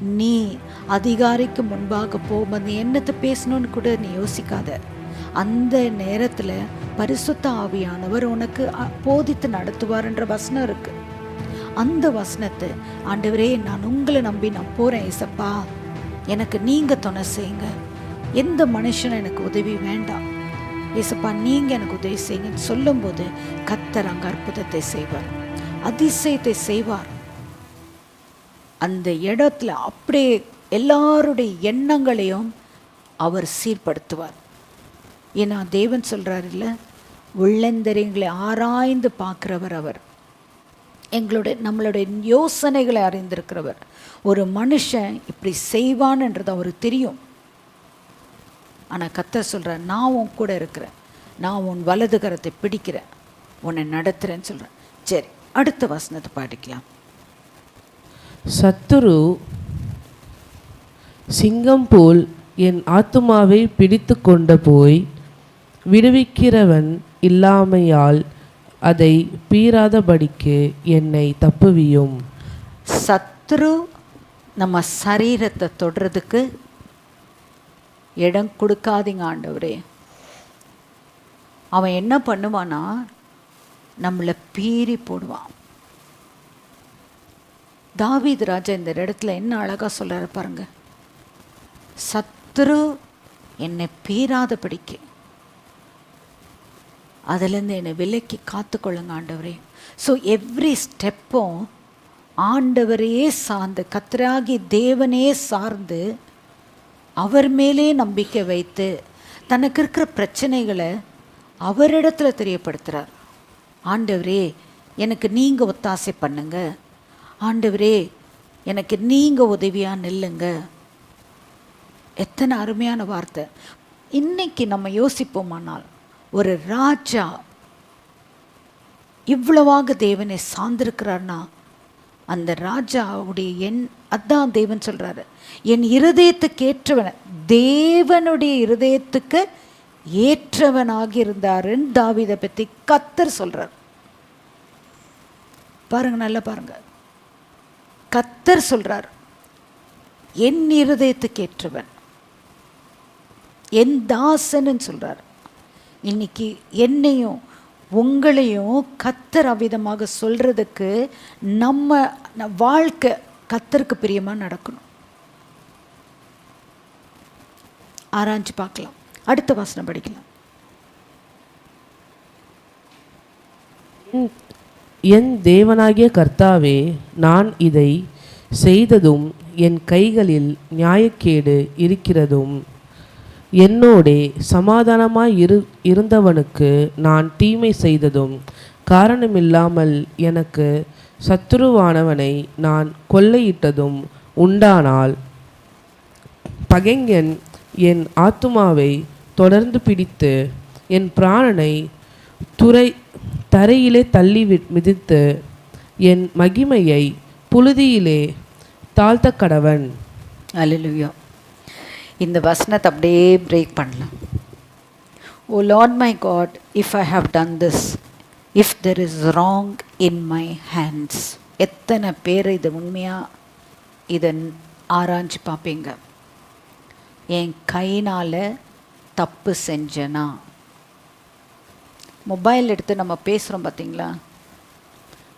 நீ அதிகாரிக்கு முன்பாக போகும் அந்த என்னத்தை பேசணும்னு கூட நீ யோசிக்காத. அந்த நேரத்தில் பரிசுத்த ஆவியானவர் உனக்கு அ- போதித்து நடத்துவார்ன்ற வசனம் இருக்கு. அந்த வசனத்தை ஆண்டவரே நான் உங்களை நம்பி நான் போகிறேன் ஏசப்பா. எனக்கு நீங்கள் துணை செய்யுங்க. எந்த மனுஷனும் எனக்கு உதவி வேண்டாம். ஏசப்பா நீங்கள் எனக்கு உதவி செய்யுங்கன்னு சொல்லும்போது கத்தர் அங்கே அற்புதத்தை செய்வார். அதிசயத்தை செய்வார். அந்த இடத்துல அப்படியே எல்லாருடைய எண்ணங்களையும் அவர் சீர்படுத்துவார். ஏன்னா தேவன் சொல்கிறார் இல்லை உள்ளந்தரியங்களை ஆராய்ந்து பார்க்குறவர் அவர். எங்களுடைய நம்மளுடைய யோசனைகளை அறிந்திருக்கிறவர். ஒரு மனுஷன் இப்படி செய்வான்ன்றது அவருக்கு தெரியும். ஆனால் கத்த சொல்கிறேன் நான் உன் கூட இருக்கிறேன். நான் உன் வலது கரத்தை பிடிக்கிறேன். உன்னை நடத்துகிறேன்னு சொல்கிறேன் சரி அடுத்த வசனத்தை பாடிக்கலாம். சத்துரு சிங்கம் போல் என் ஆத்துமாவை பிடித்து கொண்டு போய் விடுவிக்கிறவன் இல்லாமையால் அதை பீறாதபடிக்கு என்னை தப்புவியும். சத்ரு நம்ம சரீரத்தை தொடுறதுக்கு இடம் கொடுக்காதீங்க ஆண்டவரே. அவன் என்ன பண்ணுவான்னா நம்மளை பீறி போடுவான். தாவீது ராஜா இந்த இடத்துல என்ன அழகாக சொல்றாரு பாருங்க. சத்ரு என்னை பீறாதபடிக்கு. அதுலேருந்து என்னை விலக்கி காத்துக்கொள்ளுங்க ஆண்டவரே. ஸோ எவ்ரி ஸ்டெப்பும் ஆண்டவரையே சார்ந்து கத்ராகி தேவனே சார்ந்து அவர் மேலே நம்பிக்கை வைத்து தனக்கு இருக்கிற பிரச்சனைகளை அவரிடத்துல தெரியப்படுத்துகிறார் ஆண்டவரே எனக்கு நீங்கள் ஒத்தாசை பண்ணுங்கள் ஆண்டவரே எனக்கு நீங்கள் உதவியாக நில்லுங்க. எத்தனை அருமையான வார்த்தை. இன்னைக்கு நம்ம யோசிப்போமானால் ஒரு ராஜா இவ்வளவாக தேவனை சார்ந்திருக்கிறார்னா அந்த ராஜாவுடைய என் அதான் தேவன் சொல்கிறாரு என் இருதயத்துக்கு ஏற்றவன் தேவனுடைய இருதயத்துக்கு ஏற்றவனாக இருந்தாருன்னு தாவிதை பற்றி கத்தர் சொல்கிறார் பாருங்கள் நல்லா பாருங்கள் கத்தர் சொல்றார் என் இருதயத்துக்கு ஏற்றவன் என் தாசன்னு சொல்றார். இன்னைக்கு என்னையும் உங்களையும் கத்தர் அவ்விதமாக சொல்றதுக்கு நம்ம வாழ்க்கை கத்தருக்கு பிரியமா நடக்கணும். ஆராய்ஞ்சு பார்க்கலாம். அடுத்த வாசனை படிக்கலாம். என் தேவனாகிய கர்த்தாவே நான் இதை செய்ததும் என் கைகளில் நியாயக்கேடு இருக்கிறதும். என்னோடே சமாதானமாய் இரு இருந்தவனுக்கு நான் தீமை செய்ததும் காரணமில்லாமல் எனக்கு சத்துருவானவனை நான் கொள்ளையிட்டதும் உண்டானால் பகைஞன் என் ஆத்துமாவை தொடர்ந்து பிடித்து என் பிராணனை துறை தரையிலே தள்ளி வி- மிதித்து என் மகிமையை புழுதியிலே தாழ்த்த கடவன் அல்லேலூயா இந்த வசனத்தை அப்படியே பிரேக் பண்ணலாம். ஓ lord my God if I have done this if there is wrong in my hands எத்தனை பேர் இது உண்மையாக இதை ஆராய்ஞ்சு பார்ப்பீங்க. என் கையினால் தப்பு செஞ்சேனா. மொபைல் எடுத்து நம்ம பேசுகிறோம் பார்த்தீங்களா?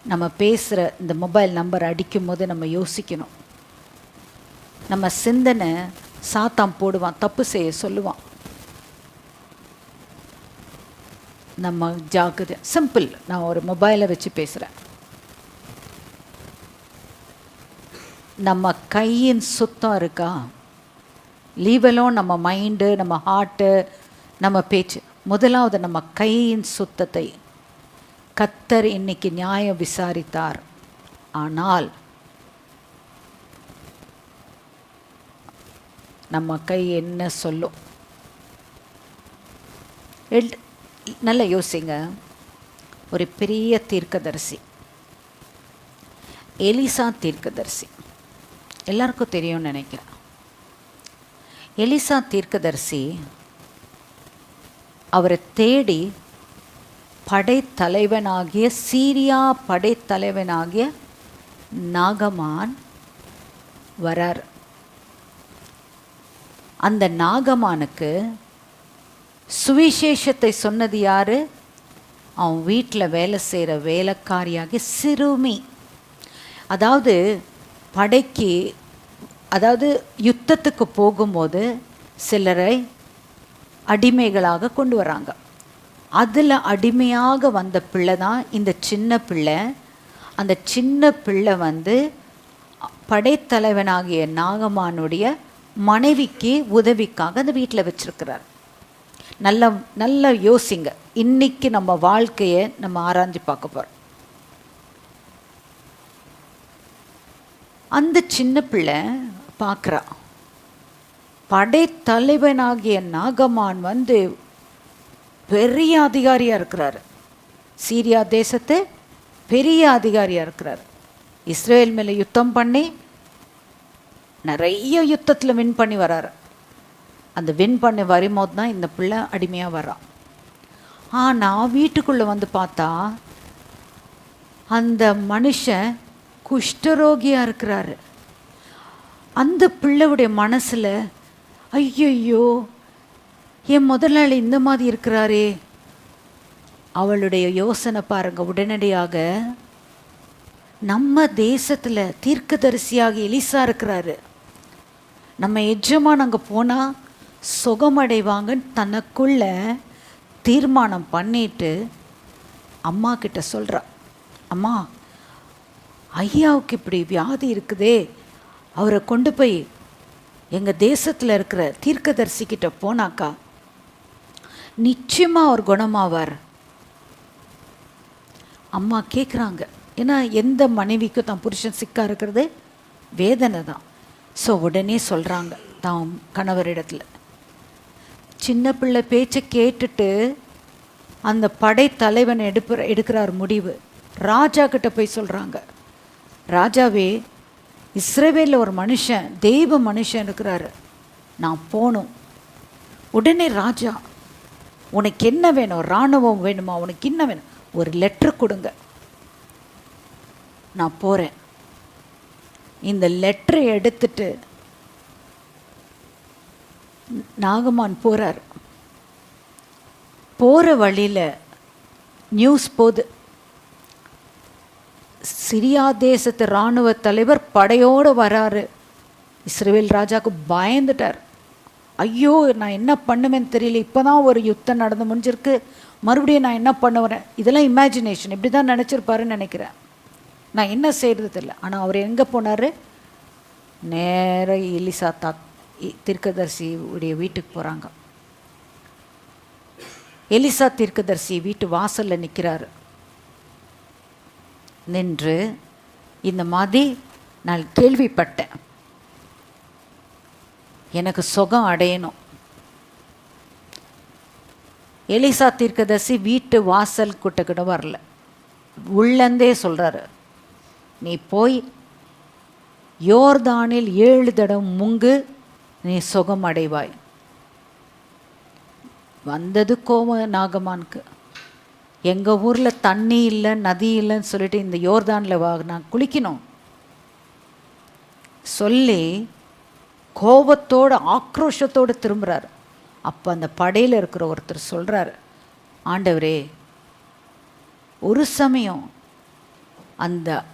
நம்ம பேசுகிற இந்த மொபைல் நம்பர் அடிக்கும் போது நம்ம யோசிக்கணும். நம்ம சிந்தனை சாத்தாம் போடுவான் தப்பு செய்ய சொல்லுவான். நம்ம ஜாக்கிரதை சிம்பிள் நான் ஒரு மொபைலை வச்சு பேசுகிறேன் நம்ம கையின் சுத்தம் இருக்கா? லீவலும் நம்ம மைண்டு நம்ம ஹார்ட்டு நம்ம பேச்சு. முதலாவது நம்ம கையின் சுத்தத்தை கத்தர் இன்னைக்கு நியாயம் விசாரித்தார். ஆனால் நம்ம கை என்ன சொல்லும் எல்- நல்லா யோசிங்க. ஒரு பெரிய தீர்க்கதரிசி. எலிசா தீர்க்கதரிசி. எல்லாருக்கும் தெரியும்னு நினைக்கிறேன். எலிசா தீர்க்கதரிசி அவரை தேடி படைத்தலைவனாகிய சீரியா படைத்தலைவனாகிய நாகமான் வரார். அந்த நாகமானுக்கு சுவிசேஷத்தை சொன்னது யார்? அவன் வீட்டில் வேலை செய்கிற வேலைக்காரியாகி சிறுமி. அதாவது படைக்கு அதாவது யுத்தத்துக்கு போகும்போது சிலரை அடிமைகளாக கொண்டு வராங்க. அதில் அடிமையாக வந்த பிள்ளை தான் இந்த சின்ன பிள்ளை. அந்த சின்ன பிள்ளை வந்து படைத்தலைவனாகிய நாகமானுடைய மனைவிக்கு உதவிக்காக அந்த வீட்டில் வச்சுருக்கிறார். நல்ல நல்ல யோசிங்க. இன்னைக்கு நம்ம வாழ்க்கையை நம்ம ஆராய்ஞ்சு பார்க்க போகிறோம் அந்த சின்ன பிள்ளை பார்க்குறா. படைத்தலைவனாகிய நாகமான் வந்து பெரிய அதிகாரியாக இருக்கிறாரு. சீரியா தேசத்து பெரிய அதிகாரியாக இருக்கிறார். இஸ்ரேல் மேலே யுத்தம் பண்ணி நிறைய யுத்தத்தில் வின் பண்ணி வராரு. அந்த வின் பண்ணி வரும்போது தான் இந்த பிள்ளை அடிமையாக வர்றான். ஆனால் வீட்டுக்குள்ளே வந்து பார்த்தா அந்த மனுஷன் குஷ்டரோகியாக இருக்கிறாரு. அந்த பிள்ளைவுடைய மனசில் ஐயையோ என் முதலாளி இந்த மாதிரி இருக்கிறாரே. அவளுடைய யோசனை பாருங்க உடனடியாக நம்ம தேசத்தில் தீர்க்கதரிசியாக எலிசா இருக்கிறாரு. நம்ம எஜமான் அங்கே போனால் சுகமடைவாங்கன்னு தனக்குள்ள தீர்மானம் பண்ணிட்டு அம்மா கிட்ட சொல்கிறா அம்மா ஐயாவுக்கு இப்படி வியாதி இருக்குதே. அவரை கொண்டு போய் எங்கள் தேசத்தில் இருக்கிற தீர்க்கதரிசிக்கிட்ட போனாக்கா நிச்சயமாக அவர் குணமாவார். அம்மா கேட்குறாங்க ஏன்னா எந்த மனைவிக்கும் தான் புருஷன் சிக்கா இருக்கிறது? வேதனை தான். ஸோ உடனே சொல்கிறாங்க தான் கணவரிடத்தில். சின்ன பிள்ளை பேச்சை கேட்டுட்டு அந்த படை தலைவன் எடுப்புற எடுக்கிறார் முடிவு. ராஜா கிட்ட போய் சொல்கிறாங்க ராஜாவே இஸ்ரேவேலில் ஒரு மனுஷன் தெய்வ மனுஷன் இருக்கிறாரு. நான் போகணும் உடனே ராஜா உனக்கு என்ன வேணும்? இராணுவம் வேணுமா? உனக்கு என்ன வேணும்? ஒரு லெட்ரு கொடுங்க. நான் போகிறேன் இந்த லெட்டரை எடுத்துட்டு நாகமான் போகிறார் போகிற வழியில் நியூஸ் போகுது சிரியா தேசத்து இராணுவ தலைவர் படையோடு வராரு. இஸ்ரேல் ராஜாவுக்கு பயந்துட்டார். ஐயோ நான் என்ன பண்ணுவேன்னு தெரியல. இப்போ தான் ஒரு யுத்தம் நடந்து முடிஞ்சிருக்கு. மறுபடியும் நான் என்ன பண்ணுவேன் இதெல்லாம் இமேஜினேஷன் இப்படி தான் நினச்சிருப்பாருன்னு நினைக்கிறேன். நான் என்ன செய்கிறது தெரியல. ஆனால் அவர் எங்கே போனார்? நேர எலிசா தா தீர்க்கதரிசி உடைய வீட்டுக்கு போகிறாங்க எலிசா தீர்க்கதரிசி வீட்டு வாசலில் நிற்கிறாரு நின்று இந்த மாதிரி நான் கேள்விப்பட்டேன். எனக்கு சுகம் அடையணும். எலிசா தீர்க்கதரிசி வீட்டு வாசல் கிட்ட கூட வரல. உள்ளந்தே சொல்கிறாரு நீ போய் யோர்தானில் ஏழு தடம் முங்கு நீ சுகம் அடைவாய். வந்தது கோவ நாகமானுக்கு. எங்கள் ஊரில் தண்ணி இல்லை நதி இல்லைன்னு சொல்லிட்டு இந்த யோர்தானில் வா நான் குளிக்கணும். சொல்லி கோபத்தோடு ஆக்ரோஷத்தோடு திரும்புகிறார் அப்போ அந்த படையில் இருக்கிற ஒருத்தர் சொல்கிறார் ஆண்டவரே ஒரு சமயம் அந்த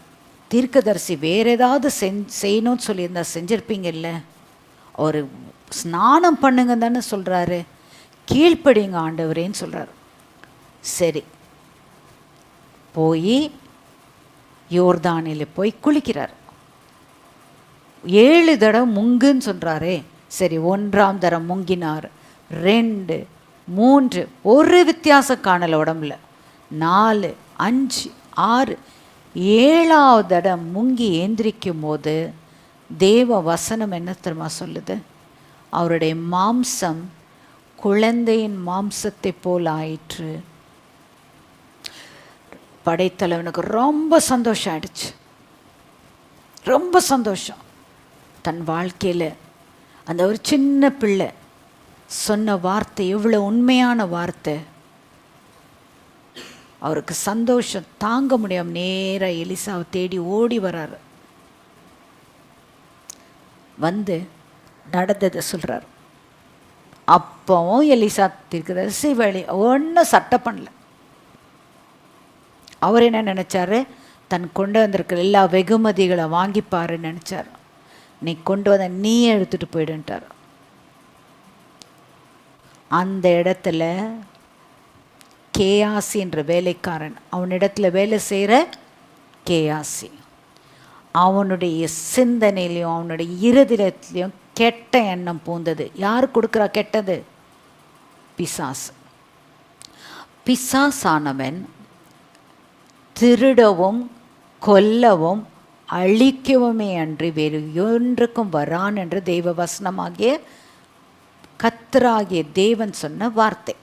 தீர்க்கதரிசி வேற ஏதாவது செஞ் செய்யணும்னு சொல்லியிருந்தா செஞ்சிருப்பீங்கல்ல? அவர் ஸ்நானம் பண்ணுங்க தானே சொல்கிறாரு கீழ்ப்படிங்க ஆண்டவரேன்னு சொல்கிறார் சரி. போய் யோர்தானில் போய் குளிக்கிறார். ஏழு தடவை முங்குன்னு சொல்கிறாரே சரி ஒன்றாம் தரம் முங்கினார். ரெண்டு மூன்று ஒரு வித்தியாசம் காணல உடம்புல. நாலு அஞ்சு ஆறு. ஏழாவது தடவை முங்கி ஏந்திரிக்கும் போது தேவ வசனம் என்ன தெரியுமா சொல்லுது? அவருடைய மாம்சம் குழந்தையின் மாம்சத்தை போல் ஆயிற்று. படைத்தலைவனுக்கு ரொம்ப சந்தோஷம் ஆயிடுச்சு. ரொம்ப சந்தோஷம். தன் வாழ்க்கையில் அந்த ஒரு சின்ன பிள்ளை சொன்ன வார்த்தை எவ்வளோ உண்மையான வார்த்தை. அவருக்கு சந்தோஷம் தாங்க முடியாம நேராக எலிசாவை தேடி ஓடி வராரு. வந்து நடந்ததை சொல்கிறார் அப்பவும் எலிசா தீர்க்கதரிசி வழி ஒன்றும் சட்டை பண்ணல. அவர் என்ன நினச்சாரு? தன் கொண்டு வந்திருக்கிற எல்லா வெகுமதிகளை வாங்கிப்பாருன்னு நினச்சார். நீ கொண்டு வந்த நீ எடுத்துட்டு போயிடுன்ட்டார். அந்த இடத்துல கேயாசின்ற வேலைக்காரன் அவனிடத்துல வேலை செய்கிற கேஆசி அவனுடைய சிந்தனையிலையும் அவனுடைய இருதயத்திலையும் கெட்ட எண்ணம் பூந்தது. யார் கொடுக்குறா கெட்டது? பிசாசு. பிசாசானவன் திருடவும் கொல்லவும் அழிக்கவுமே அன்றி வேறு ஒன்றுக்கும் வரான் என்று தெய்வ வசனமாகிய கத்தராகிய தேவன் சொன்ன வார்த்தை.